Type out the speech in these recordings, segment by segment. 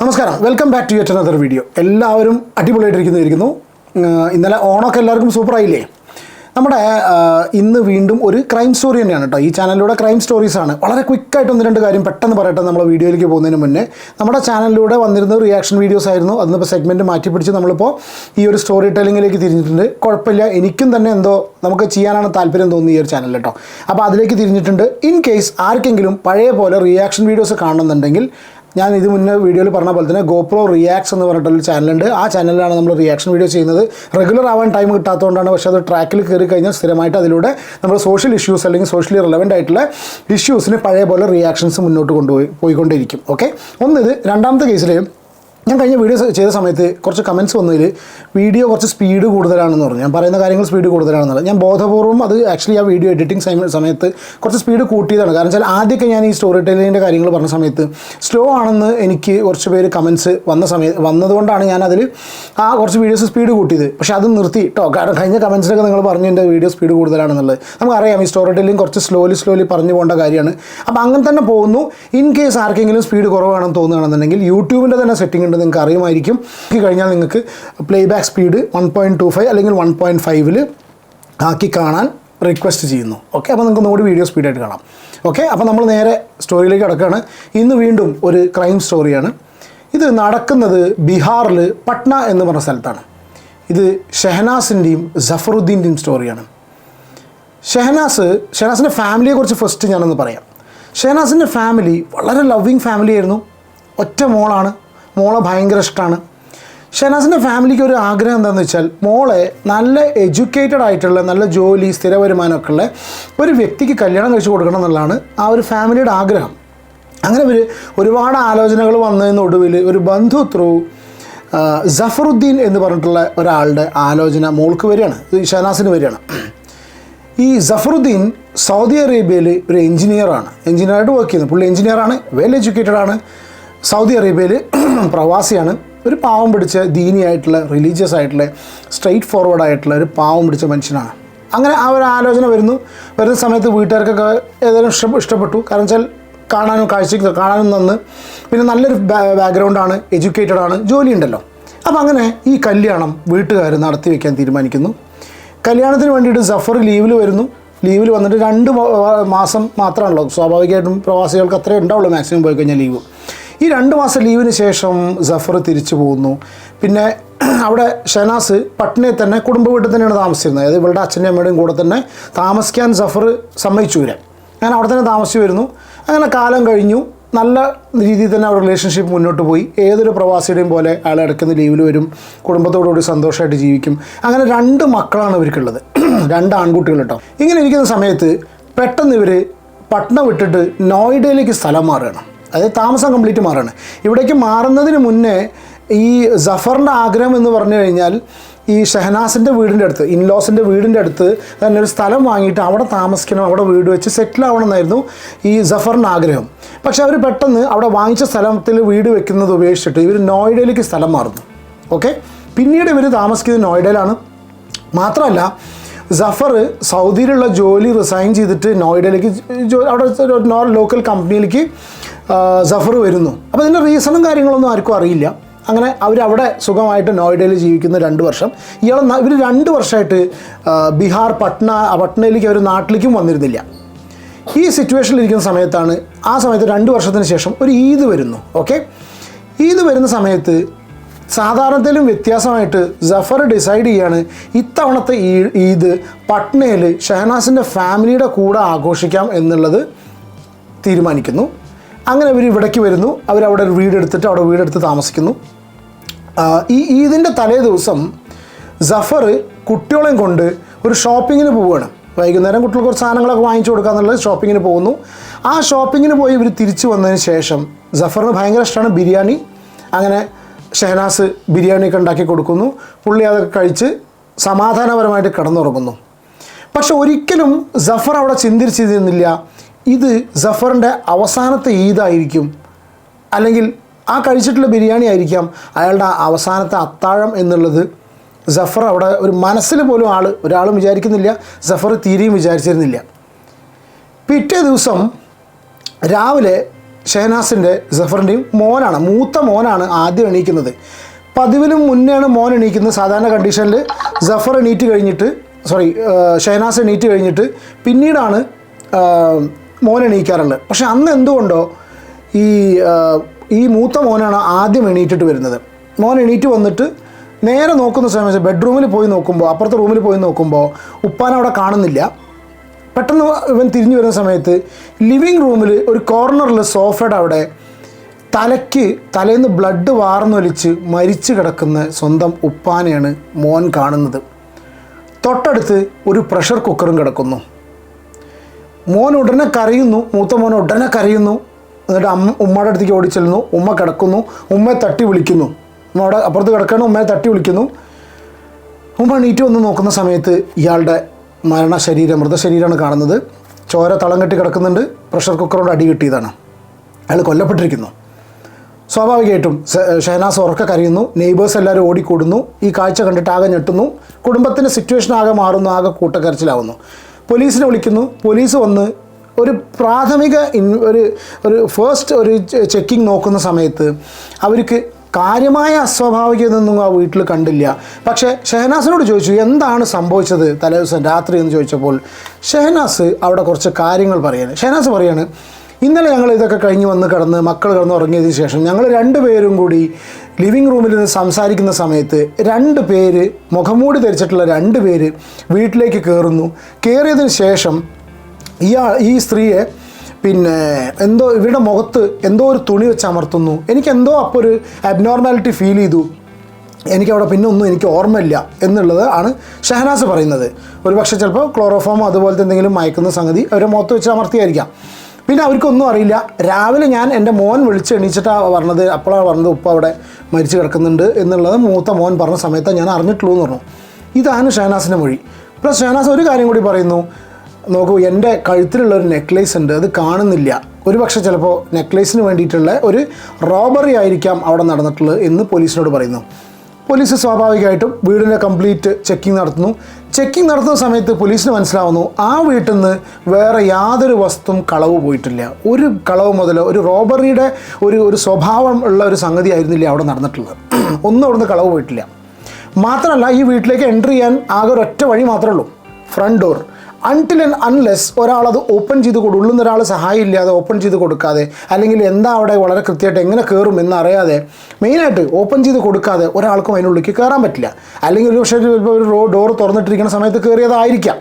നമസ്കാരം. Welcome back to yet another video എല്ലാവരും അടിപൊളിയായിട്ടിരിക്കുന്നു. ഇന്നലെ ഓണമൊക്കെ എല്ലാവർക്കും സൂപ്പറായില്ലേ നമ്മുടെ ഇന്ന് വീണ്ടും ഒരു ക്രൈം സ്റ്റോറി തന്നെയാണ് കേട്ടോ. ഈ ചാനലിലൂടെ ക്രൈം സ്റ്റോറീസാണ് വളരെ ക്വിക്കായിട്ട് ഒന്ന് രണ്ട് കാര്യം പെട്ടെന്ന് പറയട്ടെ നമ്മൾ വീഡിയോയിലേക്ക് പോകുന്നതിന് മുന്നേ. നമ്മുടെ ചാനലിലൂടെ വന്നിരുന്ന റിയാക്ഷൻ വീഡിയോസ് ആയിരുന്നു. അതിനിപ്പോൾ സെഗ്മെന്റ് മാറ്റി പിടിച്ച് നമ്മളിപ്പോൾ ഈ ഒരു സ്റ്റോറി ടെല്ലിങ്ങിലേക്ക് തിരിഞ്ഞിട്ടുണ്ട്. കുഴപ്പമില്ല. എനിക്കും തന്നെ എന്തോ നമുക്ക് ചെയ്യാനാണ് താല്പര്യം തോന്നുന്നത് ഈ ഒരു ചാനൽ കേട്ടോ. അപ്പോൾ അതിലേക്ക് തിരിഞ്ഞിട്ടുണ്ട്. ഇൻ കേസ് ആർക്കെങ്കിലും പഴയ പോലെ റിയാക്ഷൻ വീഡിയോസ് കാണുന്നുണ്ടെങ്കിൽ ഞാൻ ഇത് മുന്നേ വീഡിയോയിൽ പറഞ്ഞ പോലെ തന്നെ ഗോപ്രോ റിയാക്ട്സ് എന്ന് പറഞ്ഞിട്ടൊരു ചാനലുണ്ട് ആ ചാനലിലാണ് നമ്മൾ റിയാക്ഷൻ വീഡിയോ ചെയ്യുന്നത്. റെഗുലർ ആവാൻ ടൈം കിട്ടാത്തതുകൊണ്ടാണ് പക്ഷേ അത് ട്രാക്കിൽ കയറി കഴിഞ്ഞാൽ സ്ഥിരമായിട്ട് അതിലൂടെ നമ്മൾ സോഷ്യൽ ഇഷ്യൂസ് അല്ലെങ്കിൽ സോഷ്യലി റിലവന്റ് ആയിട്ടുള്ള ഇഷ്യൂസിന് പഴയ പോലെ റിയാക്ഷൻസ് മുന്നോട്ട് കൊണ്ടുപോയി പോയിക്കൊണ്ടിരിക്കും. ഓക്കെ ഒന്നിത് രണ്ടാമത്തെ കേസിൽ ഞാൻ കഴിഞ്ഞ വീഡിയോ ചെയ്ത സമയത്ത് കുറച്ച് കമൻസ് വന്നതിൽ വീഡിയോ കുറച്ച് സ്പീഡ് കൂടുതലാണെന്ന് പറഞ്ഞു. ഞാൻ പറയുന്ന കാര്യങ്ങൾ സ്പീഡ് കൂടുതലാണെന്നുള്ളത് ഞാൻ ബോധപൂർവം അത് ആക്ച്വലി ആ വീഡിയോ എഡിറ്റിംഗ് സമയത്ത് കുറച്ച് സ്പീഡ് കൂട്ടിയതാണ്. കാരണം വെച്ചാൽ ആദ്യമൊക്കെ ഞാൻ ഈ സ്റ്റോറി ടെല്ലിങ്ങിന്റെ കാര്യങ്ങൾ പറഞ്ഞ സമയത്ത് സ്ലോ ആണെന്ന് എനിക്ക് കുറച്ച് പേര് കമൻസ് വന്ന സമയത്ത് വന്നതുകൊണ്ടാണ് ഞാൻ അതിൽ ആ കുറച്ച് വീഡിയോസ് സ്പീഡ് കൂട്ടിയത്. പക്ഷേ അത് നിർത്തി കേട്ടോ കാരണം കഴിഞ്ഞ കമൻസിലൊക്കെ നിങ്ങൾ പറഞ്ഞു എന്റെ വീഡിയോ സ്പീഡ് കൂടുതലാണെന്നുള്ളത്. നമുക്കറിയാം ഈ സ്റ്റോറി ടെല്ലിങ് കുറച്ച് സ്ലോലി സ്ലോലി പറഞ്ഞു പോകേണ്ട കാര്യമാണ്. അപ്പോൾ അങ്ങനെ തന്നെ പോകുന്നു. ഇൻ കേസ് ആർക്കെങ്കിലും സ്പീഡ് കുറവാണെന്ന് തോന്നുകയാണെന്നുണ്ടെങ്കിൽ യൂട്യൂബിന്റെ തന്നെ സെറ്റിംഗ് ഉണ്ട് നിങ്ങൾക്ക് അറിയുമായിരിക്കും. കഴിഞ്ഞാൽ നിങ്ങൾക്ക് playback speed one point two five അല്ലെങ്കിൽ വൺ പോയിന്റ് ഫൈവിൽ ആക്കി കാണാൻ റിക്വസ്റ്റ് ചെയ്യുന്നു. ഓക്കെ അപ്പോൾ നിങ്ങൾക്ക് ഒന്നുകൂടി വീഡിയോ സ്പീഡായിട്ട് കാണാം. ഓക്കെ അപ്പോൾ നമ്മൾ നേരെ സ്റ്റോറിയിലേക്ക് കിടക്കുകയാണ്. ഇന്ന് വീണ്ടും ഒരു ക്രൈം സ്റ്റോറിയാണ് ഇത് നടക്കുന്നത് ബീഹാറിൽ പട്ന എന്ന് പറഞ്ഞ സ്ഥലത്താണ്. ഇത് ഷെഹനാസിന്റെയും ജഫറുദ്ദീന്റെയും സ്റ്റോറിയാണ് ഷെഹനാസ് ഷെഹനാസിന്റെ ഫാമിലിയെക്കുറിച്ച് ഫസ്റ്റ് ഞാനൊന്ന് പറയാം. ഷെഹനാസിന്റെ ഫാമിലി വളരെ ലവ്വിങ് ഫാമിലി ആയിരുന്നു ഒറ്റ മോളാണ്. മോളെ ഭയങ്കര ഇഷ്ടമാണ് ഷനാസിന്റെ ഫാമിലിക്ക് ഒരു ആഗ്രഹം എന്താണെന്ന് വെച്ചാൽ മോളെ നല്ല എഡ്യൂക്കേറ്റഡ് ആയിട്ടുള്ള നല്ല ജോലി സ്ഥിര വരുമാനമൊക്കെ ഉള്ള ഒരു വ്യക്തിക്ക് കല്യാണം കഴിച്ചു കൊടുക്കണം എന്നുള്ളതാണ് ആ ഒരു ഫാമിലിയുടെ ആഗ്രഹം. അങ്ങനെ ഒരു ഒരുപാട് ആലോചനകൾ വന്നതിനൊടുവിൽ ഒരു ബന്ധു ത്രൂ ജഫറുദ്ദീൻ എന്ന് പറഞ്ഞിട്ടുള്ള ഒരാളുടെ ആലോചന മോൾക്ക് വരികയാണ്. ഇത് ഷഹനാസിന് വരികയാണ്. ഈ ജഫറുദ്ദീൻ സൗദി അറേബ്യയിൽ ഒരു എഞ്ചിനീയറാണ് എഞ്ചിനീയറായിട്ട് വർക്ക് ചെയ്യുന്നത് പുള്ളി എഞ്ചിനീയറാണ് വെൽ എഡ്യൂക്കേറ്റഡ് ആണ്. സൗദി അറേബ്യയിൽ പ്രവാസിയാണ്. ഒരു പാവം പിടിച്ച ദീനിയായിട്ടുള്ള റിലീജിയസ് ആയിട്ടുള്ള സ്ട്രെയിറ്റ് ഫോർവേഡ് ആയിട്ടുള്ള ഒരു പാവം പിടിച്ച മനുഷ്യനാണ്. അങ്ങനെ ആ ഒരു ആലോചന വരുന്നു. വരുന്ന സമയത്ത് വീട്ടുകാർക്കൊക്കെ ഏതായാലും ഇഷ്ട ഇഷ്ടപ്പെട്ടു. കാരണം വെച്ചാൽ കാണാനും കാഴ്ചയ്ക്ക് കാണാനും നന്ന്. പിന്നെ നല്ലൊരു ബാക്ക്ഗ്രൗണ്ടാണ് എഡ്യൂക്കേറ്റഡ് ആണ് ജോലി ഉണ്ടല്ലോ. അപ്പോൾ അങ്ങനെ ഈ കല്യാണം വീട്ടുകാർ നടത്തി വയ്ക്കാൻ തീരുമാനിക്കുന്നു. കല്യാണത്തിന് വേണ്ടിയിട്ട് സഫർ ലീവിൽ വരുന്നു. ലീവിൽ വന്നിട്ട് രണ്ട് മാസം മാത്രമാണല്ലോ. സ്വാഭാവികമായിട്ടും പ്രവാസികൾക്ക് അത്രേ ഉണ്ടാവുള്ളൂ മാക്സിമം പോയി കഴിഞ്ഞാൽ ലീവ്. ഈ രണ്ട് മാസം ലീവിന് ശേഷം സഫർ തിരിച്ചു പോകുന്നു. പിന്നെ അവിടെ ഷെനാസ് പട്നയിൽ തന്നെ കുടുംബ വീട്ടിൽ തന്നെയാണ് താമസിച്ചിരുന്നത്. അതായത് ഇവളുടെ അച്ഛന്റെ അമ്മയുടെയും കൂടെ തന്നെ താമസിക്കാൻ സഫർ സമ്മതിച്ചു വരാൻ അങ്ങനെ അവിടെ തന്നെ താമസിച്ചു വരുന്നു. അങ്ങനെ കാലം കഴിഞ്ഞു. നല്ല രീതിയിൽ തന്നെ അവർ റിലേഷൻഷിപ്പ് മുന്നോട്ട് പോയി. ഏതൊരു പ്രവാസിയുടെയും പോലെ അയാൾ ഇടയ്ക്കുന്ന ലീവിൽ വരും. കുടുംബത്തോടുകൂടി സന്തോഷമായിട്ട് ജീവിക്കും. അങ്ങനെ രണ്ട് മക്കളാണ് ഇവർക്കുള്ളത്. രണ്ട് ആൺകുട്ടികൾ കേട്ടോ. ഇങ്ങനെ ഇരിക്കുന്ന സമയത്ത് പെട്ടെന്ന് ഇവർ പട്ന വിട്ടിട്ട് നോയിഡയിലേക്ക് സ്ഥലം മാറുകയാണ്. അതായത് താമസം കംപ്ലീറ്റ് മാറുകയാണ് ഇവിടേക്ക് മാറുന്നതിന് മുന്നേ ഈ ജഫറിന്റെ ആഗ്രഹം എന്ന് പറഞ്ഞു കഴിഞ്ഞാൽ ഈ ഷഹനാസിന്റെ വീടിന്റെ അടുത്ത് ഇൻലോസിന്റെ വീടിന്റെ അടുത്ത് തന്നെ ഒരു സ്ഥലം വാങ്ങിയിട്ട് അവിടെ താമസിക്കണം അവിടെ വീട് വെച്ച് സെറ്റിൽ ആവണം എന്നായിരുന്നു ഈ ജഫറിന്റെ ആഗ്രഹം. പക്ഷെ അവർ പെട്ടെന്ന് അവിടെ വാങ്ങിച്ച സ്ഥലത്തിൽ വീട് വെക്കുന്നത് ഉപേക്ഷിച്ചിട്ട് ഇവർ നോയിഡയിലേക്ക് സ്ഥലം മാറുന്നു. ഓക്കെ പിന്നീട് ഇവർ താമസിക്കുന്നത് നോയിഡയിലാണ്. മാത്രമല്ല ജഫർ സൗദിയിലുള്ള ജോലി റിസൈൻ ചെയ്തിട്ട് നോയിഡയിലേക്ക് അവിടെ ഒരു ലോക്കൽ കമ്പനിയിലേക്ക് ജഫർ വരുന്നു. അപ്പോൾ ഇതിന്റെ റീസണും കാര്യങ്ങളൊന്നും ആർക്കും അറിയില്ല. അങ്ങനെ അവരവിടെ സുഖമായിട്ട് നോയിഡയിൽ ജീവിക്കുന്ന രണ്ട് വർഷം. ഇയാൾ ഇവർ രണ്ട് വർഷമായിട്ട് ബീഹാർ പട്ന പട്നയിലേക്ക് അവർ നാട്ടിലേക്കും വന്നിരുന്നില്ല. ഈ സിറ്റുവേഷനിൽ ഇരിക്കുന്ന സമയത്താണ് ആ സമയത്ത് രണ്ട് വർഷത്തിന് ശേഷം ഒരു ഈദ് വരുന്നു. ഓക്കെ ഈദ് വരുന്ന സമയത്ത് സാധാരണത്തിലും വ്യത്യാസമായിട്ട് ജഫർ ഡിസൈഡ് ചെയ്യാണ് ഇത്തവണത്തെ ഈദ് പട്നയിൽ ഷഹനാസിന്റെ ഫാമിലിയുടെ കൂടെ ആഘോഷിക്കാം എന്നുള്ളത് തീരുമാനിക്കുന്നു. അങ്ങനെ ഇവർ ഇവിടേക്ക് വരുന്നു. അവരവിടെ ഒരു വീടെടുത്തിട്ട് അവിടെ വീടെടുത്ത് താമസിക്കുന്നു. ഈ ഈദിന്റെ തലേ ദിവസം ജഫർ കുട്ടികളെയും കൊണ്ട് ഒരു ഷോപ്പിങ്ങിന് പോവുകയാണ്. വൈകുന്നേരം കുട്ടികൾക്ക് കുറച്ച് സാധനങ്ങളൊക്കെ വാങ്ങിച്ചു കൊടുക്കുക എന്നുള്ളത് ഷോപ്പിങ്ങിന് പോകുന്നു. ആ ഷോപ്പിങ്ങിന് പോയി ഇവർ തിരിച്ചു വന്നതിന് ശേഷം ജഫറിന് ഭയങ്കര ഇഷ്ടമാണ് ബിരിയാണി. അങ്ങനെ ഷെഹനാസ് ബിരിയാണിയൊക്കെ ഉണ്ടാക്കി കൊടുക്കുന്നു. പുള്ളി അതൊക്കെ കഴിച്ച് സമാധാനപരമായിട്ട് കിടന്നുറങ്ങുന്നു. പക്ഷെ ഒരിക്കലും ജഫർ അവിടെ ചിന്തിച്ചിരുന്നില്ല. ഇത് ജഫറിന്റെ അവസാനത്തെ ഈദായിരിക്കും. അല്ലെങ്കിൽ ആ കഴിച്ചിട്ടുള്ള ബിരിയാണി ആയിരിക്കാം അയാളുടെ അവസാനത്തെ അത്താഴം എന്നുള്ളത്. സഫർ അവിടെ ഒരു മനസ്സിൽ പോലും ആൾ ഒരാളും വിചാരിക്കുന്നില്ല സഫർ തീരെയും വിചാരിച്ചിരുന്നില്ല. പിറ്റേ ദിവസം രാവിലെ ഷെഹനാസിന്റെ ജഫറിന്റെയും മോനാണ് മൂത്ത മോനാണ് ആദ്യം എണീക്കുന്നത്. പതിവിലും മുന്നെയാണ് മോൻ എണീക്കുന്നത് സാധാരണ കണ്ടീഷനിൽ സഫർ എണീറ്റ് കഴിഞ്ഞിട്ട് സോറി ഷെഹനാസ് എണീറ്റ് കഴിഞ്ഞിട്ട് പിന്നീടാണ് മോൻ എണീക്കാറുണ്ട്. പക്ഷെ അന്ന് എന്തുകൊണ്ടോ ഈ ഈ മൂത്ത മോനാണ് ആദ്യം എണീറ്റിട്ട് വരുന്നത്. മോൻ എണീറ്റ് വന്നിട്ട് നേരെ നോക്കുന്ന സമയത്ത് ബെഡ്റൂമിൽ പോയി നോക്കുമ്പോൾ അപ്പുറത്തെ റൂമിൽ പോയി നോക്കുമ്പോൾ ഉപ്പാൻ അവിടെ കാണുന്നില്ല. പെട്ടെന്ന് ഇവൻ തിരിഞ്ഞു വരുന്ന സമയത്ത് ലിവിങ് റൂമിൽ ഒരു കോർണറിൽ സോഫയുടെ അവിടെ തലയ്ക്ക് തലേന്ന് ബ്ലഡ് വാർന്നൊലിച്ച് മരിച്ചു കിടക്കുന്ന സ്വന്തം ഉപ്പാനെയാണ് മോൻ കാണുന്നത്. തൊട്ടടുത്ത് ഒരു പ്രഷർ കുക്കറും കിടക്കുന്നു. മോൻ ഉടനെ കരയുന്നു മൂത്ത മോൻ ഉടനെ കരയുന്നു. എന്നിട്ട് അമ്മ ഉമ്മയുടെ അടുത്തേക്ക് ഓടിച്ചെല്ലുന്നു ഉമ്മ കിടക്കുന്നു ഉമ്മയെ തട്ടി വിളിക്കുന്നു. ഉമ്മ അവിടെ അപ്പുറത്ത് കിടക്കണം ഉമ്മയെ തട്ടി വിളിക്കുന്നു. ഉമ്മ എണീറ്റ് വന്ന് നോക്കുന്ന സമയത്ത് ഇയാളുടെ മരണ ശരീരം മൃതശരീരമാണ് കാണുന്നത്. ചോര തളം കെട്ടി കിടക്കുന്നുണ്ട്. പ്രഷർ കുക്കറോട് അടി കിട്ടിയതാണ്. അയാൾ കൊല്ലപ്പെട്ടിരിക്കുന്നു. സ്വാഭാവികമായിട്ടും ഷഹനാസ് ഉറക്ക കരയുന്നു. നെയ്ബേഴ്സ് എല്ലാവരും ഓടിക്കൂടുന്നു. ഈ കാഴ്ച കണ്ടിട്ട് ആകെ ഞെട്ടുന്നു. കുടുംബത്തിന്റെ സിറ്റുവേഷൻ ആകെ മാറുന്നു ആകെ കൂട്ടക്കരച്ചിലാവുന്നു. പോലീസിനെ വിളിക്കുന്നു. പോലീസ് വന്ന് ഒരു പ്രാഥമിക ഇൻ ഒരു ഒരു ഫേസ്റ്റ് ഒരു ചെക്കിംഗ് നോക്കുന്ന സമയത്ത് അവർക്ക് കാര്യമായ അസ്വാഭാവികതയൊന്നും ആ വീട്ടിൽ കണ്ടില്ല. പക്ഷേ ഷെഹനാസിനോട് ചോദിച്ചു എന്താണ് സംഭവിച്ചത് തലേദിവസം രാത്രി? എന്ന് ചോദിച്ചപ്പോൾ ഷെഹനാസ് അവിടെ കുറച്ച് കാര്യങ്ങൾ പറയാണ്. ഷെഹനാസ് പറയാണ് ഇന്നലെ ഞങ്ങൾ ഇതൊക്കെ കഴിഞ്ഞ് വന്ന് കിടന്ന് മക്കൾ കിടന്ന് ഉറങ്ങിയതിന് ശേഷം ഞങ്ങൾ രണ്ടുപേരും കൂടി ലിവിങ് റൂമിൽ നിന്ന് സംസാരിക്കുന്ന സമയത്ത് രണ്ട് പേര് മുഖംമൂടി ധരിച്ചിട്ടുള്ള രണ്ട് പേര് വീട്ടിലേക്ക് കയറുന്നു കയറിയതിന് ശേഷം ഇയാൾ ഈ സ്ത്രീയെ പിന്നെ എന്തോ ഇവരുടെ മുഖത്ത് എന്തോ ഒരു തുണി വെച്ച് അമർത്തുന്നു. എനിക്ക് എന്തോ അപ്പോൾ ഒരു അബ്നോർമാലിറ്റി ഫീൽ ചെയ്തു. എനിക്കവിടെ പിന്നെ ഒന്നും എനിക്ക് ഓർമ്മയില്ല എന്നുള്ളത് ആണ് ഷഹനാസ് പറയുന്നത്. ഒരു പക്ഷേ ചിലപ്പോൾ ക്ലോറോഫോമോ അതുപോലത്തെ എന്തെങ്കിലും മയക്കുന്ന സംഗതി അവരെ മുഖത്ത് വെച്ച് അമർത്തിയായിരിക്കാം. പിന്നെ അവർക്കൊന്നും അറിയില്ല. രാവിലെ ഞാൻ എന്റെ മോൻ വിളിച്ച് എണീച്ചിട്ടാണ് പറഞ്ഞത്. അപ്പോഴാണ് പറഞ്ഞത് ഉപ്പ അവിടെ മരിച്ചു കിടക്കുന്നുണ്ട് എന്നുള്ളത് മൂത്ത മോൻ പറഞ്ഞ സമയത്ത് ഞാൻ അറിഞ്ഞിട്ടുള്ളൂ എന്ന് പറഞ്ഞു. ഇതാണ് ഷഹനാസിന്റെ മൊഴി. പ്ലസ് ഷഹനാസ് ഒരു കാര്യം കൂടി പറയുന്നു. നോക്കൂ എന്റെ കഴുത്തിലുള്ള ഒരു നെക്ലേസ് ഉണ്ട്. അത് കാണുന്നില്ല. ഒരു പക്ഷേ ചിലപ്പോൾ നെക്ലേസിന് വേണ്ടിയിട്ടുള്ള ഒരു റോബറി ആയിരിക്കാം അവിടെ നടന്നിട്ടുള്ളത് എന്ന് പോലീസിനോട് പറയുന്നു. പോലീസ് സ്വാഭാവികമായിട്ടും വീടിന്റെ കംപ്ലീറ്റ് ചെക്കിംഗ് നടത്തുന്നു. ചെക്കിംഗ് നടത്തുന്ന സമയത്ത് പോലീസിന് മനസ്സിലാവുന്നു ആ വീട്ടിൽ നിന്ന് വേറെ യാതൊരു വസ്തുവും കളവ് പോയിട്ടില്ല. ഒരു കളവ് മുതൽ ഒരു റോബറിയുടെ ഒരു ഒരു സ്വഭാവം ഉള്ള ഒരു സംഗതി ആയിരുന്നില്ല അവിടെ നടന്നിട്ടുള്ളത്. ഒന്നും അവിടുന്ന് കളവ് പോയിട്ടില്ല. മാത്രമല്ല ഈ വീട്ടിലേക്ക് എൻട്രി ചെയ്യാൻ ആകെ ഒരൊറ്റ വഴി മാത്രമേ ഉള്ളൂ. Front door. Until and unless ഒരാൾ അത് ഓപ്പൺ ചെയ്ത് കൊടു ഉള്ളുന്ന ഒരാൾ സഹായമില്ലാതെ ഓപ്പൺ ചെയ്ത് കൊടുക്കാതെ അല്ലെങ്കിൽ എന്താ അവിടെ വളരെ കൃത്യമായിട്ട് എങ്ങനെ കയറും എന്നറിയാതെ മെയിനായിട്ട് ഓപ്പൺ ചെയ്ത് കൊടുക്കാതെ ഒരാൾക്കും അതിനുള്ളിലേക്ക് കയറാൻ പറ്റില്ല. അല്ലെങ്കിൽ ഒരു പക്ഷേ ഒരു ഡോർ തുറന്നിട്ടിരിക്കുന്ന സമയത്ത് കയറിയതായിരിക്കാം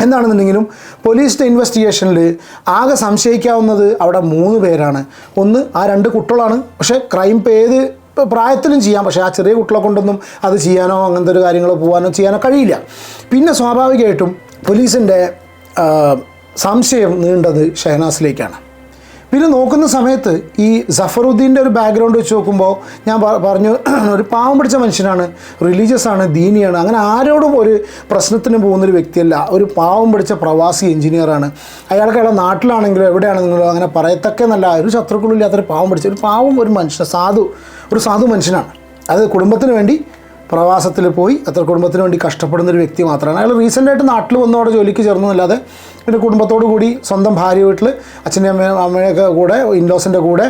എന്താണെന്നുണ്ടെങ്കിലും പോലീസിന്റെ ഇൻവെസ്റ്റിഗേഷനിൽ ആകെ സംശയിക്കാവുന്നത് അവിടെ മൂന്ന് പേരാണ്. ഒന്ന് ആ രണ്ട് കുട്ടികളാണ്. പക്ഷേ ക്രൈം ഏത് പ്രായത്തിലും ചെയ്യാം. പക്ഷേ ആ ചെറിയ കുട്ടികളെ കൊണ്ടൊന്നും അത് ചെയ്യാനോ അങ്ങനത്തെ ഒരു കാര്യങ്ങളോ പോകാനോ ചെയ്യാനോ കഴിയില്ല. പിന്നെ സ്വാഭാവികമായിട്ടും പോലീസിന്റെ സംശയം നീണ്ടത് ഷഹനാസിലേക്കാണ്. പിന്നെ നോക്കുന്ന സമയത്ത് ഈ സഫറുദ്ദീന്റെ ഒരു ബാക്ക്ഗ്രൗണ്ട് വെച്ച് നോക്കുമ്പോൾ ഞാൻ പറഞ്ഞു ഒരു പാവം പിടിച്ച മനുഷ്യനാണ് റിലീജിയസ് ആണ് ദീനിയാണ് അങ്ങനെ ആരോടും ഒരു പ്രശ്നത്തിന് പോകുന്നൊരു വ്യക്തിയല്ല ഒരു പാവം പിടിച്ച പ്രവാസി എഞ്ചിനീയറാണ് അയാൾക്ക് അയാളെ നാട്ടിലാണെങ്കിലും എവിടെയാണെങ്കിലും അങ്ങനെ പറയത്തക്ക നല്ല ഒരു ശത്രുക്കളില്ലാത്തൊരു പാവം പിടിച്ച ഒരു പാവം ഒരു മനുഷ്യൻ സാധു ഒരു സാധു മനുഷ്യനാണ്. അത് കുടുംബത്തിന് വേണ്ടി പ്രവാസത്തിൽ പോയി അത്ര കുടുംബത്തിന് വേണ്ടി കഷ്ടപ്പെടുന്ന ഒരു വ്യക്തി മാത്രമാണ്. അയാൾ റീസെന്റായിട്ട് നാട്ടിൽ വന്ന് അവിടെ ജോലിക്ക് ചേർന്നതല്ലാതെ പിന്നെ കുടുംബത്തോടു കൂടി സ്വന്തം ഭാര്യ വീട്ടിൽ അച്ഛന്റെ അമ്മയും അമ്മയൊക്കെ കൂടെ ഇൻഡോസിന്റെ കൂടെ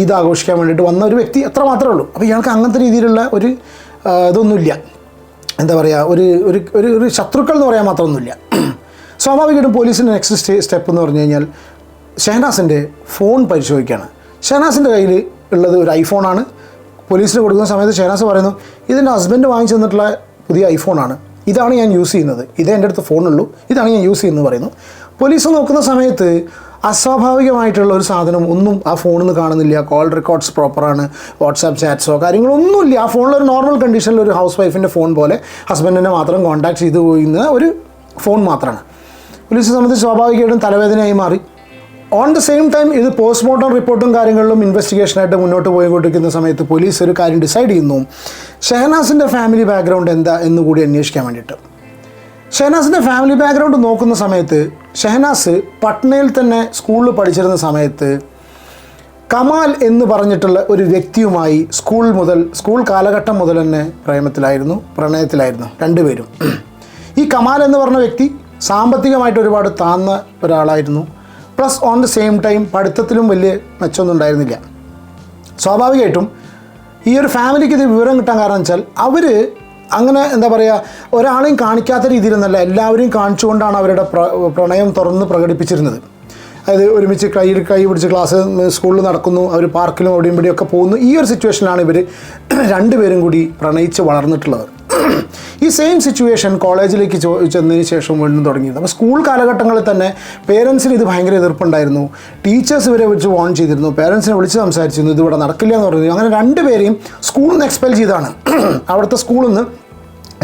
ഈദ് ആഘോഷിക്കാൻ വേണ്ടിയിട്ട് വന്ന ഒരു വ്യക്തി അത്ര മാത്രമേ ഉള്ളൂ. അപ്പോൾ ഇയാൾക്ക് അങ്ങനത്തെ രീതിയിലുള്ള ഒരു ഇതൊന്നുമില്ല. എന്താ പറയുക ഒരു ഒരു ഒരു ഒരു ശത്രുക്കൾ എന്ന് പറയാൻ മാത്രമൊന്നുമില്ല. സ്വാഭാവികമായിട്ടും പോലീസിന്റെ നെക്സ്റ്റ് സ്റ്റേ സ്റ്റെപ്പ് എന്ന് പറഞ്ഞു കഴിഞ്ഞാൽ ഷെഹനാസിന്റെ ഫോൺ പരിശോധിക്കുകയാണ്. ഷെഹനാസിന്റെ കയ്യിൽ ഉള്ളത് ഒരു ഐഫോണാണ് പോലീസിന് കൊടുക്കുന്ന സമയത്ത് ഷെഹനാസ് പറയുന്നു ഇതെന്റെ ഹസ്ബൻഡ് വാങ്ങിച്ചു തന്നിട്ടുള്ള പുതിയ ഐഫോണാണ് ഇതാണ് ഞാൻ യൂസ് ചെയ്യുന്നത്. ഇതേ എന്റെ അടുത്ത് ഫോണുള്ളൂ ഇതാണ് ഞാൻ യൂസ് ചെയ്യുന്നത് പറയുന്നു. പോലീസ് നോക്കുന്ന സമയത്ത് അസ്വാഭാവികമായിട്ടുള്ള ഒരു സാധനം ഒന്നും ആ ഫോണിൽ നിന്ന് കാണുന്നില്ല. കോൾ റെക്കോർഡ്സ് പ്രോപ്പറാണ് വാട്സാപ്പ് ചാറ്റ്സോ കാര്യങ്ങളൊന്നുമില്ല. ആ ഫോണിൽ ഒരു നോർമൽ കണ്ടീഷനിൽ ഒരു ഹൗസ് വൈഫിന്റെ ഫോൺ പോലെ ഹസ്ബൻഡിനെ മാത്രം കോൺടാക്ട് ചെയ്തു പോയിരുന്ന ഒരു ഫോൺ മാത്രമാണ് പോലീസിനെ സംബന്ധിച്ച് സ്വാഭാവികമായിട്ടും തലവേദനയായി മാറി. ഓൺ ദ സെയിം ടൈം ഇത് പോസ്റ്റ്മോർട്ടം റിപ്പോർട്ടും കാര്യങ്ങളിലും ഇൻവെസ്റ്റിഗേഷനായിട്ട് മുന്നോട്ട് പോയിക്കൊണ്ടിരിക്കുന്ന സമയത്ത് പോലീസ് ഒരു കാര്യം ഡിസൈഡ് ചെയ്യുന്നു. ഷെഹനാസിന്റെ ഫാമിലി ബാക്ക്ഗ്രൗണ്ട് എന്താ എന്ന് കൂടി അന്വേഷിക്കാൻ വേണ്ടിയിട്ട്. ഷെഹനാസിന്റെ ഫാമിലി ബാക്ക്ഗ്രൗണ്ട് നോക്കുന്ന സമയത്ത് ഷെഹനാസ് പട്നയിൽ തന്നെ സ്കൂളിൽ പഠിച്ചിരുന്ന സമയത്ത് കമാൽ എന്ന് പറഞ്ഞിട്ടുള്ള ഒരു വ്യക്തിയുമായി സ്കൂൾ മുതൽ സ്കൂൾ കാലഘട്ടം മുതൽ തന്നെ പ്രേമത്തിലായിരുന്നു പ്രണയത്തിലായിരുന്നു രണ്ടുപേരും. ഈ കമാൽ എന്ന് പറഞ്ഞ വ്യക്തി സാമ്പത്തികമായിട്ട് ഒരുപാട് താന്ന ഒരാളായിരുന്നു. Plus on the same time പഠിത്തത്തിലും വലിയ മെച്ചമൊന്നും ഉണ്ടായിരുന്നില്ല. സ്വാഭാവികമായിട്ടും ഈ ഒരു ഫാമിലിക്ക് ഇത് വിവരം കിട്ടാൻ കാരണം വെച്ചാൽ അവർ അങ്ങനെ എന്താ പറയുക ഒരാളെയും കാണിക്കാത്ത രീതിയിലൊന്നല്ല എല്ലാവരെയും കാണിച്ചുകൊണ്ടാണ് അവരുടെ പ്ര- പ്രണയം തുറന്ന് പ്രകടിപ്പിച്ചിരുന്നത്. അതായത് ഒരുമിച്ച് കൈ കൈ പിടിച്ച് ക്ലാസ് സ്കൂളിൽ നടക്കുന്നു അവർ പാർക്കിലും അവിടെയും ഇവിടെയും ഒക്കെ പോകുന്നു. ഈ ഒരു സിറ്റുവേഷനിലാണ് ഇവർ രണ്ടുപേരും കൂടി പ്രണയിച്ച് വളർന്നിട്ടുള്ളത്. ഈ സെയിം സിറ്റുവേഷൻ കോളേജിലേക്ക് ചെന്നതിന് ശേഷം വീണ്ടും തുടങ്ങിയത്. അപ്പോൾ സ്കൂൾ കാലഘട്ടങ്ങളിൽ തന്നെ പേരൻസിന് ഇത് ഭയങ്കര എതിർപ്പുണ്ടായിരുന്നു. ടീച്ചേഴ്സ് ഇവരെ വിളിച്ച് വാൺ ചെയ്തിരുന്നു. പേരൻസിനെ വിളിച്ച് സംസാരിച്ചിരുന്നു. ഇതിവിടെ നടക്കില്ല എന്ന് പറഞ്ഞു അങ്ങനെ രണ്ടുപേരെയും സ്കൂളിൽ നിന്ന് എക്സ്പെൽ ചെയ്താണ്. അവിടുത്തെ സ്കൂളിൽ നിന്ന്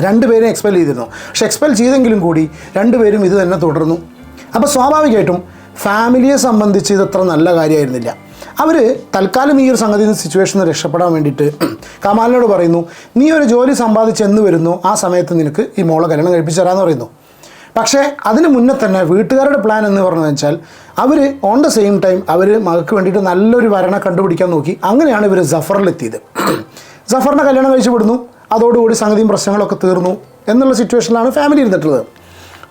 രണ്ടുപേരെയും എക്സ്പെൽ ചെയ്തിരുന്നു. പക്ഷെ എക്സ്പെൽ ചെയ്തെങ്കിലും കൂടി രണ്ടുപേരും ഇത് തന്നെ തുടർന്നു. അപ്പോൾ സ്വാഭാവികമായിട്ടും ഫാമിലിയെ സംബന്ധിച്ച് ഇത് അത്ര നല്ല കാര്യമായിരുന്നില്ല. അവർ തൽക്കാലം ഈ ഒരു സംഗതി സിറ്റുവേഷനിൽ നിന്ന് രക്ഷപ്പെടാൻ വേണ്ടിയിട്ട് കമാലിനോട് പറയുന്നു നീ ഒരു ജോലി സമ്പാദിച്ചെന്ന് വരുന്നു ആ സമയത്ത് നിനക്ക് ഈ മോളെ കല്യാണം കഴിപ്പിച്ചു തരാമെന്ന് പറയുന്നു. പക്ഷേ അതിന് മുന്നേ തന്നെ വീട്ടുകാരുടെ പ്ലാൻ എന്ന് പറഞ്ഞു വെച്ചാൽ അവർ ഓൺ ദ സെയിം ടൈം അവർ മകൾക്ക് വേണ്ടിയിട്ട് നല്ലൊരു വരണ കണ്ടുപിടിക്കാൻ നോക്കി. അങ്ങനെയാണ് ഇവർ ജഫറിലെത്തിയത് ജഫറിനെ കല്യാണം കഴിച്ചു വിടുന്നു അതോടുകൂടി സംഗതിയും പ്രശ്നങ്ങളൊക്കെ തീർന്നു എന്നുള്ള സിറ്റുവേഷനിലാണ് ഫാമിലി ഇരുന്നിട്ടുള്ളത്.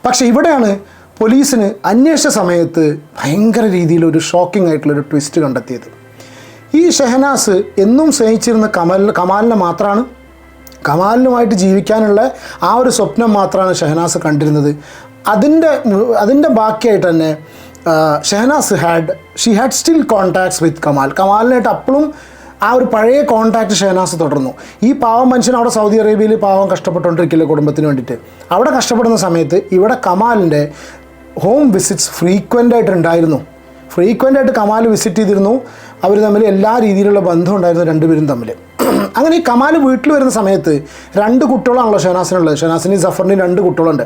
പക്ഷേ ഇവിടെയാണ് പോലീസിന് അന്വേഷണ സമയത്ത് ഭയങ്കര രീതിയിൽ ഒരു ഷോക്കിംഗ് ആയിട്ടുള്ളൊരു ട്വിസ്റ്റ് കണ്ടെത്തിയത്. ഈ ഷെഹനാസ് എന്നും സ്നേഹിച്ചിരുന്ന കമൽ കമാലിനെ മാത്രമാണ് കമാലിനുമായിട്ട് ജീവിക്കാനുള്ള ആ ഒരു സ്വപ്നം മാത്രമാണ് ഷെഹനാസ് കണ്ടിരുന്നത്. അതിന്റെ അതിന്റെ ബാക്കിയായിട്ട് തന്നെ Shehnaz had she had still contacts with Kamal. കമാലിനായിട്ട് അപ്പോഴും ആ ഒരു പഴയ കോൺടാക്ട് ഷെഹനാസ് തുടർന്നു. ഈ പാവം മനുഷ്യൻ അവിടെ സൗദി അറേബ്യയിൽ പാവം കഷ്ടപ്പെട്ടുകൊണ്ടിരിക്കില്ല കുടുംബത്തിന് വേണ്ടിയിട്ട്. അവിടെ കഷ്ടപ്പെടുന്ന സമയത്ത് ഇവിടെ കമാലിന്റെ ഹോം വിസിറ്റ്സ് ഫ്രീക്വന്റ് ആയിട്ട് ഉണ്ടായിരുന്നു. ഫ്രീക്വന്റ് ആയിട്ട് കമാൽ വിസിറ്റ് ചെയ്തിരുന്നു. അവർ തമ്മിൽ എല്ലാ രീതിയിലുള്ള ബന്ധം ഉണ്ടായിരുന്നു രണ്ടുപേരും തമ്മിൽ. അങ്ങനെ ഈ കമാൽ വീട്ടിൽ വരുന്ന സമയത്ത് രണ്ട് കുട്ടികളാണല്ലോ ഷെനാസിനുള്ളത്. ഷനാസിനും സഫറിനും രണ്ട് കുട്ടികളുണ്ട്.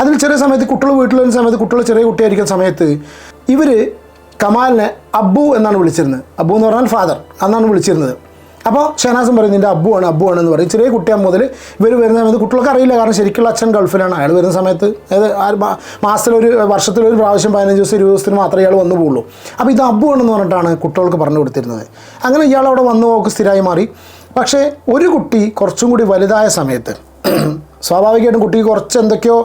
അതിൽ ചെറിയ സമയത്ത് കുട്ടികൾ വീട്ടിൽ വരുന്ന സമയത്ത് കുട്ടികൾ ചെറിയ കുട്ടിയായിരിക്കുന്ന സമയത്ത് ഇവർ കമാലിനെ അബ്ബു എന്നാണ് വിളിച്ചിരുന്നത്. അബ്ബു എന്ന് പറഞ്ഞാൽ ഫാദർ എന്നാണ് വിളിച്ചിരുന്നത്. അപ്പോൾ ഷെനാസും പറയും നിന്റെ അബ്ബു ആണ് എന്ന് പറയും. ചെറിയ കുട്ടിയാൽ മുതൽ ഇവർ വരുന്ന സമയത്ത് കുട്ടികൾക്ക് അറിയില്ല കാരണം ശരിക്കുള്ള അച്ഛൻ ഗൾഫിലാണ്. അയാൾ വരുന്ന സമയത്ത് അതായത് മാസത്തിലൊരു വർഷത്തിലൊരു പ്രാവശ്യം പതിനഞ്ച് ദിവസം ഇരുപത് ദിവസത്തിന് മാത്രമേ ഇയാൾ വന്നു പോകുള്ളൂ അപ്പോൾ ഇത് അബ്ബു ആണെന്ന് പറഞ്ഞിട്ടാണ് കുട്ടികൾക്ക് പറഞ്ഞു കൊടുത്തിരുന്നത്. അങ്ങനെ ഇയാൾ അവിടെ വന്നു പോക്ക് സ്ഥിരമായി മാറി. പക്ഷേ ഒരു കുട്ടി കുറച്ചും കൂടി വലുതായ സമയത്ത് സ്വാഭാവികമായിട്ടും കുട്ടിക്ക് കുറച്ച് എന്തൊക്കെയോ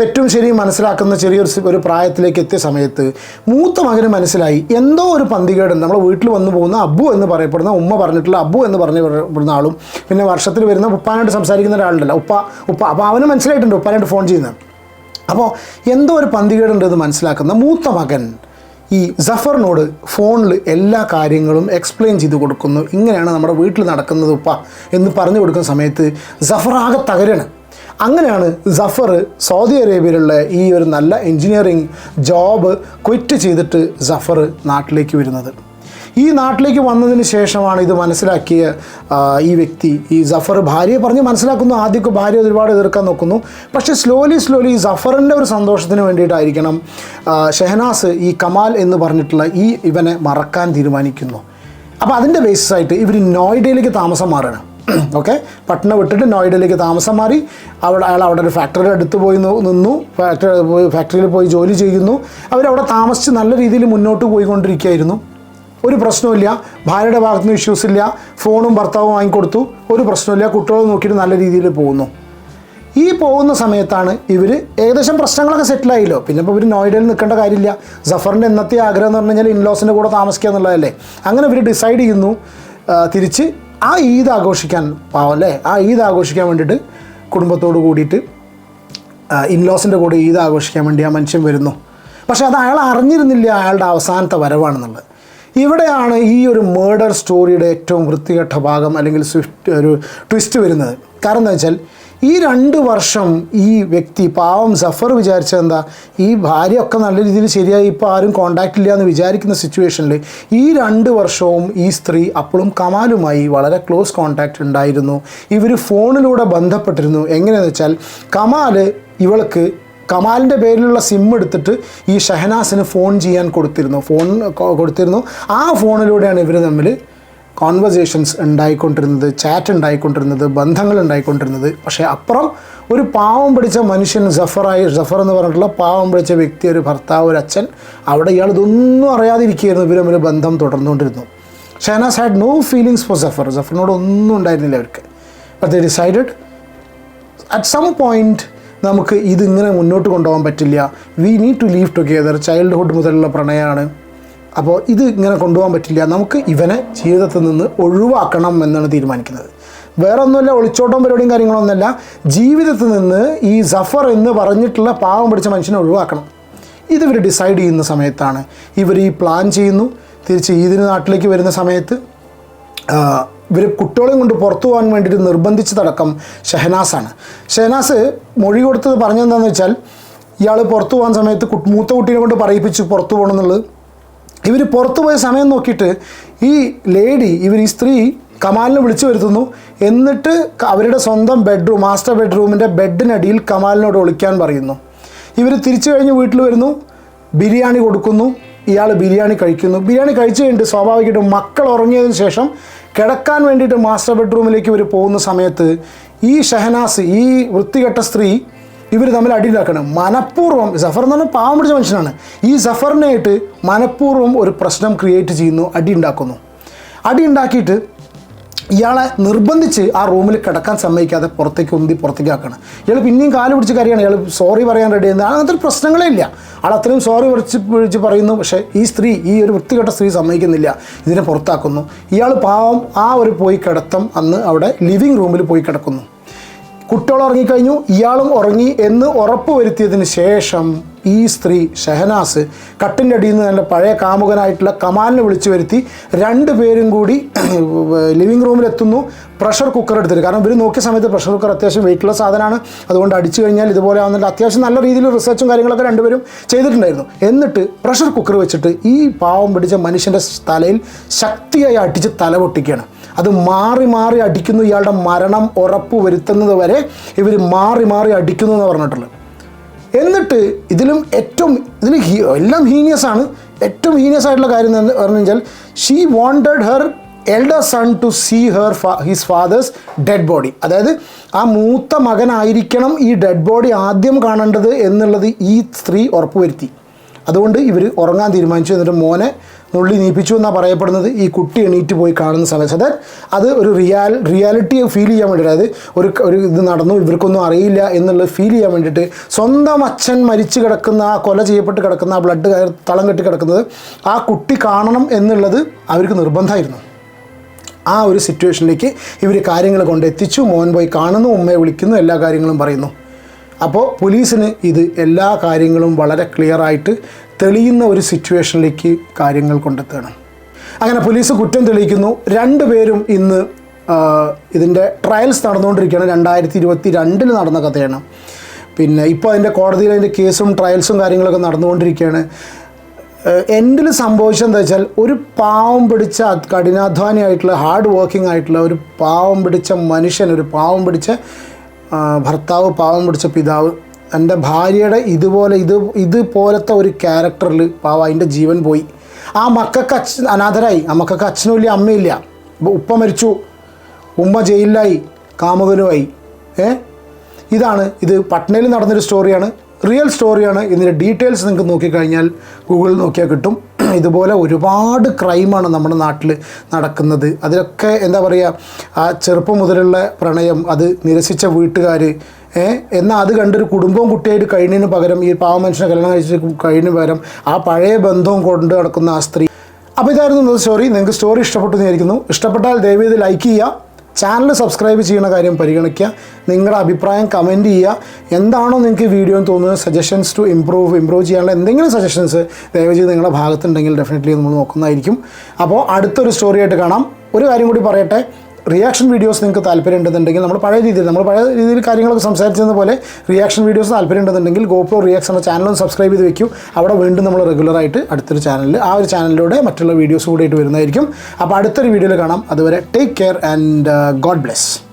തെറ്റും ശരിയും മനസ്സിലാക്കുന്ന ചെറിയൊരു ഒരു പ്രായത്തിലേക്ക് എത്തിയ സമയത്ത് മൂത്ത മകന് മനസ്സിലായി എന്തോ ഒരു പന്തികേടുണ്ട്. നമ്മൾ വീട്ടിൽ വന്നു പോകുന്ന അബ്ബു എന്ന് പറയപ്പെടുന്ന ഉമ്മ പറഞ്ഞിട്ടുള്ള അബ്ബു എന്ന് പറഞ്ഞു പറയപ്പെടുന്ന ആളും പിന്നെ വർഷത്തിൽ വരുന്ന ഉപ്പാനായിട്ട് സംസാരിക്കുന്ന ഒരാളുണ്ടല്ലോ ഉപ്പ ഉപ്പ അപ്പോൾ അവന് മനസ്സിലായിട്ടുണ്ട് ഉപ്പാനായിട്ട് ഫോൺ ചെയ്യുന്നത് അപ്പോൾ എന്തോ ഒരു പന്തികേടുണ്ട് എന്ന് മനസ്സിലാക്കുന്ന മൂത്ത മകൻ ഈ സഫറിനോട് ഫോണിൽ എല്ലാ കാര്യങ്ങളും എക്സ്പ്ലെയിൻ ചെയ്ത് കൊടുക്കുന്നു. ഇങ്ങനെയാണ് നമ്മുടെ വീട്ടിൽ നടക്കുന്നത് ഉപ്പ എന്ന് പറഞ്ഞു കൊടുക്കുന്ന സമയത്ത് സഫറാകെ തകരാണ്. അങ്ങനെയാണ് സഫർ സൗദി അറേബ്യയിലുള്ള ഈ ഒരു നല്ല എൻജിനീയറിങ് ജോബ് ക്വിറ്റ് ചെയ്തിട്ട് സഫർ നാട്ടിലേക്ക് വരുന്നത്. ഈ നാട്ടിലേക്ക് വന്നതിന് ശേഷമാണ് ഇത് മനസ്സിലാക്കിയ ഈ വ്യക്തി. ഈ സഫർ ഭാര്യയെ പറഞ്ഞ് മനസ്സിലാക്കുന്നു. ആദ്യമൊക്കെ ഭാര്യ ഒരുപാട് എതിർക്കാൻ നോക്കുന്നു. പക്ഷേ സ്ലോലി സ്ലോലി ജഫറിന്റെ ഒരു സന്തോഷത്തിന് വേണ്ടിയിട്ടായിരിക്കണം ഷെഹനാസ് ഈ കമാൽ എന്ന് പറഞ്ഞിട്ടുള്ള ഈ ഇവനെ മറക്കാൻ തീരുമാനിക്കുന്നു. അപ്പോൾ അതിന്റെ ബേസിസായിട്ട് ഇവർ നോയിഡയിലേക്ക് താമസം മാറുകയാണ്. ഓക്കെ പട്ന വിട്ടിട്ട് നോയിഡയിലേക്ക് താമസം മാറി. അവിടെ അയാൾ അവിടെ ഒരു ഫാക്ടറിയുടെ അടുത്ത് പോയി നിന്നു ഫാക്ടറി പോയി ഫാക്ടറിയിൽ പോയി ജോലി ചെയ്യുന്നു. അവരവിടെ താമസിച്ച് നല്ല രീതിയിൽ മുന്നോട്ട് പോയിക്കൊണ്ടിരിക്കുകയായിരുന്നു. ഒരു പ്രശ്നമില്ല ഭാര്യയുടെ ഭാഗത്തു നിന്ന് ഇഷ്യൂസ് ഇല്ല. ഫോണും ഭർത്താവും വാങ്ങിക്കൊടുത്തു. ഒരു പ്രശ്നമില്ല കുട്ടികളെ നോക്കിയിട്ട് നല്ല രീതിയിൽ പോകുന്നു. ഈ പോകുന്ന സമയത്താണ് ഇവർ ഏകദേശം പ്രശ്നങ്ങളൊക്കെ സെറ്റിലായല്ലോ പിന്നെ ഇപ്പോൾ ഇവർ നോയിഡയിൽ നിൽക്കേണ്ട കാര്യമില്ല. സഫറിന്റെ എന്നത്തെ ആഗ്രഹം എന്ന് പറഞ്ഞു കഴിഞ്ഞാൽ ഇൻലോസിന്റെ കൂടെ താമസിക്കുക എന്നുള്ളതല്ലേ. അങ്ങനെ ഇവർ ഡിസൈഡ് ചെയ്യുന്നു. തിരിച്ച് ആ ഈദ് ആഘോഷിക്കാൻ പാവം അല്ലേ? ആ ഈദ് ആഘോഷിക്കാൻ വേണ്ടിയിട്ട് കുടുംബത്തോട് കൂടിയിട്ട് ഇൻലോസിന്റെ കൂടെ ഈദ് ആഘോഷിക്കാൻ വേണ്ടി ആ മനുഷ്യൻ വരുന്നു. പക്ഷേ അത് അയാൾ അറിഞ്ഞിരുന്നില്ല അയാളുടെ അവസാനത്തെ വരവാണെന്നുള്ളത്. ഇവിടെയാണ് ഈ ഒരു മേർഡർ സ്റ്റോറിയുടെ ഏറ്റവും വൃത്തികെട്ട ഭാഗം അല്ലെങ്കിൽ സ്വിഫ്റ്റ് ഒരു ട്വിസ്റ്റ് വരുന്നത്. കാരണം എന്താ വെച്ചാൽ ഈ രണ്ട് വർഷം ഈ വ്യക്തി പാവം സഫർ വിചാരിച്ചത് എന്താ? ഈ ഭാര്യ ഒക്കെ നല്ല രീതിയിൽ ശരിയായി ഇപ്പോൾ ആരും കോണ്ടാക്ട് ഇല്ല എന്ന് വിചാരിക്കുന്ന സിറ്റുവേഷനിൽ ഈ രണ്ട് വർഷവും ഈ സ്ത്രീ അപ്പോഴും കമാലുമായി വളരെ ക്ലോസ് കോണ്ടാക്റ്റ് ഉണ്ടായിരുന്നു. ഇവർ ഫോണിലൂടെ ബന്ധപ്പെട്ടിരുന്നു. എങ്ങനെയെന്ന് വെച്ചാൽ കമാൽ ഇവൾക്ക് കമാലിന്റെ പേരിലുള്ള സിം എടുത്തിട്ട് ഈ ഷഹനാസിന് ഫോൺ ചെയ്യാൻ കൊടുത്തിരുന്നു. ഫോൺ കൊടുത്തിരുന്നു. ആ ഫോണിലൂടെയാണ് ഇവർ തമ്മിൽ കോൺവെർസേഷൻസ് ഉണ്ടായിക്കൊണ്ടിരുന്നത് ചാറ്റ് ഉണ്ടായിക്കൊണ്ടിരുന്നത് ബന്ധങ്ങൾ ഉണ്ടായിക്കൊണ്ടിരുന്നത്. പക്ഷേ അപ്പുറം ഒരു പാവം പിടിച്ച മനുഷ്യൻ ജഫറായി സഫർ എന്ന് പറഞ്ഞിട്ടുള്ള പാവം പിടിച്ച വ്യക്തി ഒരു ഭർത്താവ് ഒരു അച്ഛൻ അവിടെ ഇയാൾ ഇതൊന്നും അറിയാതിരിക്കുകയായിരുന്നു. ഇവരും തമ്മിൽ ബന്ധം തുടർന്നുകൊണ്ടിരുന്നു. Shahnaz had no feelings for Safar. സഫറിനോട് ഒന്നും ഉണ്ടായിരുന്നില്ല അവർക്ക്. But the decided at some point നമുക്ക് ഇതിങ്ങനെ മുന്നോട്ട് കൊണ്ടുപോകാൻ പറ്റില്ല. We need to leave together childhood മുതലുള്ള പ്രണയമാണ്. അപ്പോൾ ഇത് ഇങ്ങനെ കൊണ്ടുപോകാൻ പറ്റില്ല. നമുക്ക് ഇവനെ ജീവിതത്തിൽ നിന്ന് ഒഴിവാക്കണം എന്നാണ് തീരുമാനിക്കുന്നത്. വേറെ ഒന്നുമല്ല ഒളിച്ചോട്ടം പരിപാടിയും കാര്യങ്ങളൊന്നുമല്ല. ജീവിതത്തിൽ നിന്ന് ഈ സഫർ എന്ന് പറഞ്ഞിട്ടുള്ള പാവം പിടിച്ച മനുഷ്യനെ ഒഴിവാക്കണം. ഇതിവർ ഡിസൈഡ് ചെയ്യുന്ന സമയത്താണ്. ഇവർ ഈ പ്ലാൻ ചെയ്യുന്നു. തിരിച്ച് ഈദിന് നാട്ടിലേക്ക് വരുന്ന സമയത്ത് ഇവർ കുട്ടികളെയും കൊണ്ട് പുറത്തു പോകാൻ വേണ്ടിയിട്ട് നിർബന്ധിച്ചതടക്കം ഷെഹനാസാണ്. ഷെഹനാസ് മൊഴി കൊടുത്തത് പറഞ്ഞതെന്താണെന്ന് വെച്ചാൽ ഇയാൾ പുറത്തു പോകാൻ സമയത്ത് മൂത്ത കുട്ടീനെ കൊണ്ട് പറയിപ്പിച്ച് പുറത്തു പോകണം എന്നുള്ളത് ഇവർ പുറത്തു പോയ സമയം നോക്കിയിട്ട് ഈ ലേഡി ഇവർ ഈ സ്ത്രീ കമാലിനെ വിളിച്ചു വരുത്തുന്നു. എന്നിട്ട് അവരുടെ സ്വന്തം ബെഡ്റൂം മാസ്റ്റർ ബെഡ്റൂമിന്റെ ബെഡിനടിയിൽ കമാലിനോട് ഒളിക്കാൻ പറയുന്നു. ഇവർ തിരിച്ചു കഴിഞ്ഞ് വീട്ടിൽ വരുന്നു. ബിരിയാണി കൊടുക്കുന്നു. ഇയാൾ ബിരിയാണി കഴിക്കുന്നു. ബിരിയാണി കഴിച്ചു കഴിഞ്ഞിട്ട് സ്വാഭാവികമായിട്ടും മക്കൾ ഉറങ്ങിയതിന് ശേഷം കിടക്കാൻ വേണ്ടിയിട്ട് മാസ്റ്റർ ബെഡ്റൂമിലേക്ക് ഇവർ പോകുന്ന സമയത്ത് ഈ ഷഹനാസ് ഈ വൃത്തികെട്ട സ്ത്രീ ഇവർ തമ്മിൽ അടിയിലാക്കണം. മനഃപൂർവം സഫർ എന്ന് പറഞ്ഞാൽ പാവം പിടിച്ച മനുഷ്യനാണ്. ഈ സഫറിനായിട്ട് മനഃപൂർവം ഒരു പ്രശ്നം ക്രിയേറ്റ് ചെയ്യുന്നു അടി ഉണ്ടാക്കുന്നു. അടി ഉണ്ടാക്കിയിട്ട് ഇയാളെ നിർബന്ധിച്ച് ആ റൂമിൽ കിടക്കാൻ സമ്മതിക്കാതെ പുറത്തേക്ക് ഉന്തി പുറത്തേക്ക് ആക്കണം. ഇയാൾ പിന്നെയും കാൽ പിടിച്ച് കരയാണ്. ഇയാൾ സോറി പറയാൻ റെഡി ചെയ്യുന്നത് അങ്ങനത്തെ ഒരു പ്രശ്നങ്ങളേ ഇല്ല. ആൾ അത്രയും സോറി വിളിച്ച് വിളിച്ച് പറയുന്നു. പക്ഷേ ഈ സ്ത്രീ ഈ ഒരു വൃത്തികെട്ട സ്ത്രീ സമ്മതിക്കുന്നില്ല. ഇതിനെ പുറത്താക്കുന്നു. ഇയാൾ പാവം ആ ഒരു പോയി കിടത്തം അന്ന് അവിടെ ലിവിങ് റൂമിൽ പോയി കിടക്കുന്നു. കുട്ടികൾ ഉറങ്ങിക്കഴിഞ്ഞു ഇയാളും ഉറങ്ങി എന്ന് ഉറപ്പുവരുത്തിയതിന് ശേഷം ഈ സ്ത്രീ ഷഹനാസ് കട്ടിന്റെ അടിയിൽ നിന്ന് എന്റെ പഴയ കാമുകനായിട്ടുള്ള കമാലിനെ വിളിച്ചു വരുത്തി രണ്ട് പേരും കൂടി ലിവിങ് റൂമിലെത്തുന്നു പ്രഷർ കുക്കർ എടുത്തിട്ട്. കാരണം ഇവർ നോക്കിയ സമയത്ത് പ്രഷർ കുക്കർ അത്യാവശ്യം വെയിറ്റുള്ള സാധനമാണ്. അതുകൊണ്ട് അടിച്ചു കഴിഞ്ഞാൽ ഇതുപോലെ ആവുന്നുണ്ട്. അത്യാവശ്യം നല്ല രീതിയിൽ റിസർച്ചും കാര്യങ്ങളൊക്കെ രണ്ടുപേരും ചെയ്തിട്ടുണ്ടായിരുന്നു. എന്നിട്ട് പ്രഷർ കുക്കർ വെച്ചിട്ട് ഈ പാവം പിടിച്ച മനുഷ്യന്റെ തലയിൽ ശക്തിയായി അടിച്ച് തല പൊട്ടിക്കുകയാണ്. അത് മാറി മാറി അടിക്കുന്നു. ഇയാളുടെ മരണം ഉറപ്പ് വരുത്തുന്നത് വരെ ഇവർ മാറി മാറി അടിക്കുന്നു എന്ന് പറഞ്ഞിട്ടുള്ളത്. എന്നിട്ട് ഇതിലും ഏറ്റവും ഇതിൽ എല്ലാം ഹീനിയസ് ആണ്. ഏറ്റവും ഹീനിയസ് ആയിട്ടുള്ള കാര്യം എന്ന് പറഞ്ഞു കഴിഞ്ഞാൽ she wanted her elder son to see her his father's dead body അതായത് ആ മൂത്ത മകനായിരിക്കണം ഈ ഡെഡ് ബോഡി ആദ്യം കാണേണ്ടത് എന്നുള്ളത് ഈ സ്ത്രീ ഉറപ്പുവരുത്തി. അതുകൊണ്ട് ഇവർ ഉറങ്ങാൻ തീരുമാനിച്ചു. എന്നിട്ട് മോനെ നുള്ളി നീപ്പിച്ചു എന്നാണ് പറയപ്പെടുന്നത്. ഈ കുട്ടി എണീറ്റ് പോയി കാണുന്ന സമയത്ത്. അതായത് അത് ഒരു റിയാൽ റിയാലിറ്റി ഫീൽ ചെയ്യാൻ വേണ്ടിയിട്ട്. അതായത് ഒരു ഒരു ഇത് നടന്നു ഇവർക്കൊന്നും അറിയില്ല എന്നുള്ളത് ഫീൽ ചെയ്യാൻ വേണ്ടിയിട്ട്. സ്വന്തം അച്ഛൻ മരിച്ചു കിടക്കുന്ന ആ കൊല ചെയ്യപ്പെട്ട് കിടക്കുന്ന ആ ബ്ലഡ് തളം കെട്ടി കിടക്കുന്നത് ആ കുട്ടി കാണണം എന്നുള്ളത് അവർക്ക് നിർബന്ധമായിരുന്നു. ആ ഒരു സിറ്റുവേഷനിലേക്ക് ഇവർ കാര്യങ്ങൾ കൊണ്ടെത്തിച്ചു. മോൻ പോയി കാണുന്നു ഉമ്മയെ വിളിക്കുന്നു എല്ലാ കാര്യങ്ങളും പറയുന്നു. അപ്പോൾ പോലീസിന് ഇത് എല്ലാ കാര്യങ്ങളും വളരെ ക്ലിയർ ആയിട്ട് തെളിയുന്ന ഒരു സിറ്റുവേഷനിലേക്ക് കാര്യങ്ങൾ കൊണ്ടെത്തണം അങ്ങനെ പോലീസ് കുറ്റം തെളിയിക്കുന്നു. രണ്ടുപേരും ഇന്ന് ഇതിന്റെ ട്രയൽസ് നടന്നുകൊണ്ടിരിക്കുകയാണ്. രണ്ടായിരത്തി ഇരുപത്തി രണ്ടിൽ നടന്ന കഥയാണ്. പിന്നെ ഇപ്പോൾ അതിന്റെ കോടതിയിൽ അതിന്റെ കേസും ട്രയൽസും കാര്യങ്ങളൊക്കെ നടന്നുകൊണ്ടിരിക്കുകയാണ്. എൻഡിൽ സംഭവിച്ചത് എന്താ വെച്ചാൽ ഒരു പാവം പിടിച്ച കഠിനാധ്വാനിയായിട്ടുള്ള ഹാർഡ് വർക്കിംഗ് ആയിട്ടുള്ള ഒരു പാവം പിടിച്ച മനുഷ്യൻ ഒരു പാവം പിടിച്ച ഭർത്താവ് പാവം പിടിച്ച പിതാവ് എന്റെ ഭാര്യയുടെ ഇതുപോലെ ഇത് ഇതുപോലത്തെ ഒരു ക്യാരക്ടറിൽ പാവ അതിന്റെ ജീവൻ പോയി. ആ മക്കൾക്ക് അച്ഛൻ അനാഥരായി. ആ മക്കൾക്ക് അച്ഛനും ഇല്ല അമ്മയില്ല ഉപ്പ മരിച്ചു. ഉമ്മ ജയിലിലായി കാമുകനുമായി. ഏ? ഇതാണ്. ഇത് പട്നയിൽ നടന്നൊരു സ്റ്റോറിയാണ് റിയൽ സ്റ്റോറിയാണ് ഇതിന്റെ ഡീറ്റെയിൽസ് നിങ്ങൾക്ക് നോക്കിക്കഴിഞ്ഞാൽ ഗൂഗിളിൽ നോക്കിയാൽ കിട്ടും. ഇതുപോലെ ഒരുപാട് ക്രൈമാണ് നമ്മുടെ നാട്ടിൽ നടക്കുന്നത്. അതിലൊക്കെ എന്താ പറയുക ആ ചെറുപ്പം മുതലുള്ള പ്രണയം അത് നിരസിച്ച വീട്ടുകാർ എന്നാൽ അത് കണ്ടൊരു കുടുംബവും കുട്ടിയായിട്ട് കഴിഞ്ഞതിന് പകരം ഈ പാവ മനുഷ്യനെ കല്യാണം കഴിച്ച് കഴിഞ്ഞതിന് പകരം ആ പഴയ ബന്ധവും കൊണ്ട് നടക്കുന്ന ആ സ്ത്രീ. അപ്പോൾ ഇതായിരുന്നു ഇന്നത്തെ സ്റ്റോറി നിങ്ങൾക്ക് സ്റ്റോറി ഇഷ്ടപ്പെട്ടു വിചാരിക്കുന്നു. ഇഷ്ടപ്പെട്ടാൽ ദയവ് ചെയ്ത് ലൈക്ക് ചെയ്യുക. ചാനൽ സബ്സ്ക്രൈബ് ചെയ്യുന്ന കാര്യം പരിഗണിക്കുക. നിങ്ങളുടെ അഭിപ്രായം കമന്റ് ചെയ്യുക. എന്താണോ നിങ്ങൾക്ക് വീഡിയോ തോന്നുന്നത് സജഷൻസ് ടു ഇമ്പ്രൂവ് ഇമ്പ്രൂവ് ചെയ്യാനുള്ള എന്തെങ്കിലും സജഷൻസ് ദയവ് ചെയ്ത് നിങ്ങളുടെ ഭാഗത്തുണ്ടെങ്കിൽ ഡെഫിനറ്റ്ലി നമ്മൾ നോക്കുന്നതായിരിക്കും. അപ്പോൾ അടുത്തൊരു സ്റ്റോറിയായിട്ട് കാണാം. ഒരു കാര്യം കൂടി പറയട്ടെ. റിയാക്ഷൻ വീഡിയോസ് നിങ്ങൾക്ക് താല്പര്യം ഉണ്ടെന്നുണ്ടെങ്കിൽ നമ്മൾ പഴയ രീതിയിൽ നമ്മൾ പഴയ രീതിയിൽ കാര്യങ്ങളൊക്കെ സംസാരിച്ചത് പോലെ റിയാക്ഷൻ വീഡിയോസ് താല്പര്യം ഉണ്ടെന്നുണ്ടെങ്കിൽ ഗോപ്രോ റിയാക്ഷൻ എന്ന ചാനലും സബ്സ്ക്രൈബ് ചെയ്ത് വെക്കും. അവിടെ വീണ്ടും നമ്മൾ റെഗുലറായിട്ട് അടുത്തൊരു ചാനലിൽ ആ ഒരു ചാനലിലൂടെ മറ്റുള്ള വീഡിയോസ് കൂടിയിട്ട് വരുന്നതായിരിക്കും. അപ്പോൾ അടുത്തൊരു വീഡിയോയിൽ കാണാം. അതുവരെ take care and God bless